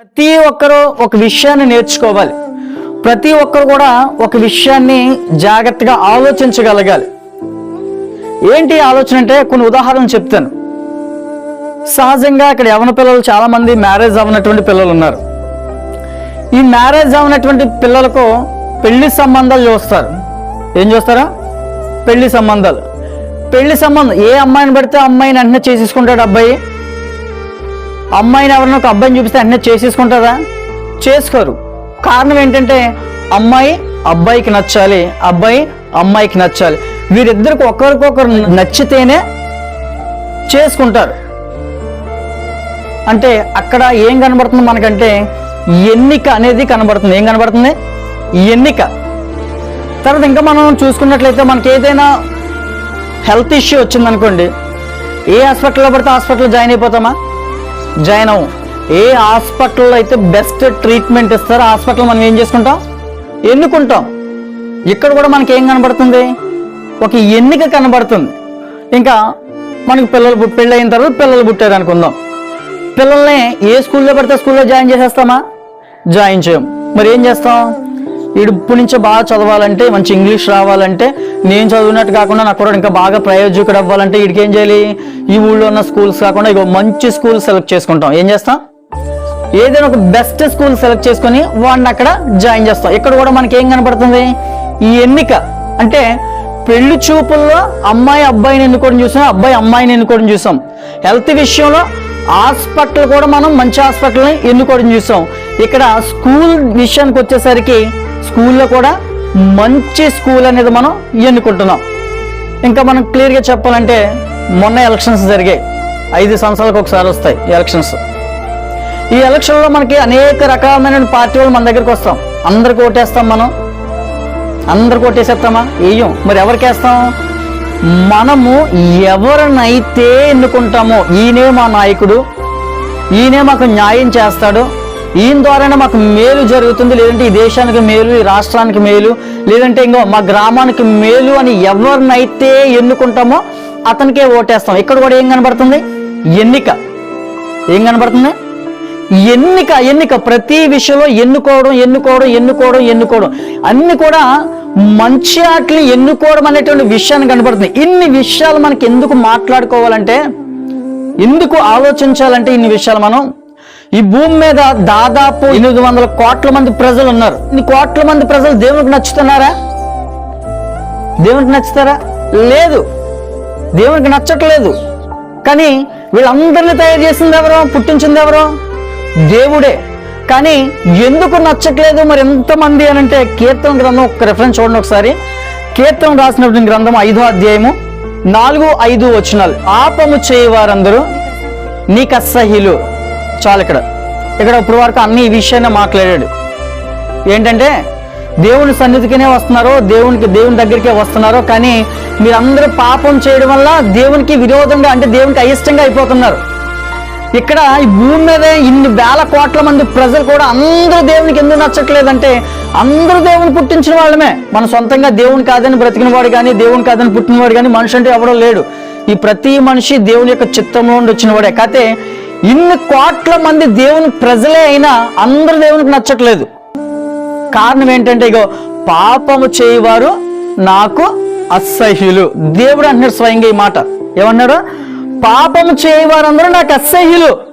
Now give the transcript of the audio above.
ప్రతి ఒక్కరూ ఒక విషయాన్ని నేర్చుకోవాలి. ప్రతి ఒక్కరు కూడా ఒక విషయాన్ని జాగ్రత్తగా ఆలోచించగలగాలి. ఏంటి ఆలోచన అంటే కొన్ని ఉదాహరణలు చెప్తాను. సహజంగా ఇక్కడ యవన పిల్లలు చాలా మంది మ్యారేజ్ అవ్వనటువంటి పిల్లలు ఉన్నారు. ఈ మ్యారేజ్ అవ్వనటువంటి పిల్లలకు పెళ్ళి సంబంధాలు చూస్తారు. ఏం చూస్తారా? పెళ్ళి సంబంధాలు. పెళ్ళి సంబంధం ఏ అమ్మాయిని పడితే ఆ అమ్మాయిని వెంటనే చేసేసుకుంటాడు అబ్బాయి. అమ్మాయిని ఎవరైనా ఒక అబ్బాయిని చూపిస్తే అన్నీ చేసేసుకుంటారా చేసుకోరు. కారణం ఏంటంటే అమ్మాయి అబ్బాయికి నచ్చాలి అబ్బాయి అమ్మాయికి నచ్చాలి. వీరిద్దరికి ఒకరికొకరు నచ్చితేనే చేసుకుంటారు. అంటే అక్కడ ఏం కనబడుతుంది మనకంటే ఎన్నిక అనేది కనబడుతుంది. ఏం కనబడుతుంది? ఎన్నిక. తర్వాత ఇంకా మనం చూసుకున్నట్లయితే మనకి ఏదైనా హెల్త్ ఇష్యూ వచ్చిందనుకోండి ఏ హాస్పిటల్లో పడితే హాస్పిటల్లో జాయిన్ అయిపోతామా? జాయిన్ అవ్వం. ఏ హాస్పిటల్లో అయితే బెస్ట్ ట్రీట్మెంట్ ఇస్తారో హాస్పిటల్ మనం ఏం చేసుకుంటాం? ఎన్నుకుంటాం. ఇక్కడ కూడా మనకి ఏం కనబడుతుంది? ఒక ఎన్నిక కనబడుతుంది. ఇంకా మనకి పిల్లలు పెళ్ళి అయిన తర్వాత పిల్లలు పుట్టారు అనుకుందాం. పిల్లల్ని ఏ స్కూల్లో పడితే స్కూల్లో జాయిన్ చేసేస్తామా? జాయిన్ చేయం. మరి ఏం చేస్తాం? ఇప్పటి నుంచే బాగా చదవాలంటే మంచి ఇంగ్లీష్ రావాలంటే నేను చదివినట్టు కాకుండా నా కూడా ఇంకా బాగా ప్రయోజకుడు అవ్వాలంటే వీడికి ఏం చేయాలి? ఈ ఊళ్ళో ఉన్న స్కూల్స్ కాకుండా ఇగో మంచి స్కూల్ సెలెక్ట్ చేసుకుంటాం. ఏం చేస్తాం? ఏదైనా ఒక బెస్ట్ స్కూల్ సెలెక్ట్ చేసుకొని వాడిని అక్కడ జాయిన్ చేస్తాం. ఇక్కడ కూడా మనకి ఏం కనపడుతుంది? ఈ ఎన్నిక. అంటే పెళ్ళి చూపుల్లో అమ్మాయి అబ్బాయిని ఎన్నుకోవడం చూసాం అబ్బాయి అమ్మాయిని ఎన్నుకోవడం చూసాం. హెల్త్ విషయంలో హాస్పిటల్ కూడా మనం మంచి హాస్పిటల్ని ఎన్నుకోవడం చూసాం. ఇక్కడ స్కూల్ విషయానికి వచ్చేసరికి స్కూల్లో కూడా మంచి స్కూల్ అనేది మనం ఎన్నుకుంటున్నాం. ఇంకా మనం క్లియర్గా చెప్పాలంటే మొన్న ఎలక్షన్స్ జరిగాయి. ఐదు సంవత్సరాలకు ఒకసారి వస్తాయి ఎలక్షన్స్. ఈ ఎలక్షన్లో మనకి అనేక రకమైన పార్టీ వాళ్ళు మన దగ్గరికి వస్తాం. అందరికి ఓటేస్తాం మనం. అందరికి ఓటేసేస్తామా? వేయం మరి ఎవరికి వేస్తాం? మనము ఎవరినైతే ఎన్నుకుంటామో ఈయనే మా నాయకుడు ఈయనే మాకు న్యాయం చేస్తాడు ఈయన ద్వారానే మాకు మేలు జరుగుతుంది. లేదంటే ఈ దేశానికి మేలు ఈ రాష్ట్రానికి మేలు లేదంటే ఇంకో మా గ్రామానికి మేలు అని ఎవరినైతే ఎన్నుకుంటామో అతనికే ఓటేస్తాం. ఇక్కడ కూడా ఏం కనబడుతుంది? ఎన్నిక. ఏం కనబడుతుంది? ఎన్నిక ఎన్నిక. ప్రతి విషయంలో ఎన్నుకోవడం ఎన్నుకోవడం ఎన్నుకోవడం ఎన్నుకోవడం. అన్ని కూడా మంచి ఆటలు ఎన్నుకోవడం అనేటువంటి విషయాన్ని కనబడుతుంది. ఇన్ని విషయాలు మనకి ఎందుకు మాట్లాడుకోవాలంటే ఎందుకు ఆలోచించాలంటే ఇన్ని విషయాలు మనం? ఈ భూమి మీద దాదాపు ఎనిమిది వందల కోట్ల మంది ప్రజలు ఉన్నారు ఈ కోట్ల మంది ప్రజలు దేవునికి నచ్చుతున్నారా? దేవునికి నచ్చుతారా? లేదు. దేవునికి నచ్చట్లేదు. కానీ వీళ్ళందరినీ తయారు చేసింది ఎవరో? పుట్టించింది ఎవరో? దేవుడే. కానీ ఎందుకు నచ్చట్లేదు మరి ఎంతమంది అని అంటే కీర్తన గ్రంథం ఒక రెఫరెన్స్ చూడండి ఒకసారి. కీర్తన రాసినటువంటి గ్రంథం ఐదో అధ్యాయము నాలుగు ఐదు వచనాలు. పాపము చేయవారందరూ నీకు అసహ్యులు చాలు ఇక్కడ. ఇక్కడ ఇప్పుడు వరకు అన్ని ఈ విషయాన్ని మాట్లాడాడు. ఏంటంటే దేవుని సన్నిధికినే వస్తున్నారో దేవునికి దేవుని దగ్గరికే వస్తున్నారో కానీ మీరందరూ పాపం చేయడం వల్ల దేవునికి విరోధంగా అంటే దేవునికి అయిష్టంగా అయిపోతున్నారు. ఇక్కడ ఈ భూమి మీద ఇన్ని వేల కోట్ల మంది ప్రజలు కూడా అందరూ దేవునికి ఎందుకు నచ్చట్లేదంటే అందరూ దేవుని పుట్టించిన వాళ్ళమే. మన సొంతంగా దేవుని కాదని బ్రతికిన వాడు కానీ దేవుని కాదని పుట్టినవాడు కానీ మనిషి అంటే ఎవడో లేడు. ఈ ప్రతి మనిషి దేవుని యొక్క చిత్తంలో నుండి వచ్చిన వాడే. కాకపోతే ఇన్ని కోట్ల మంది దేవుని ప్రజలే అయినా అందరూ దేవునికి నచ్చట్లేదు. కారణం ఏంటంటే ఇగో పాపము చేయవారు నాకు అసహ్యులు. దేవుడు అంటున్నాడు స్వయంగా ఈ మాట. ఏమన్నాడు? పాపము చేయవారందరూ నాకు అసహ్యులు.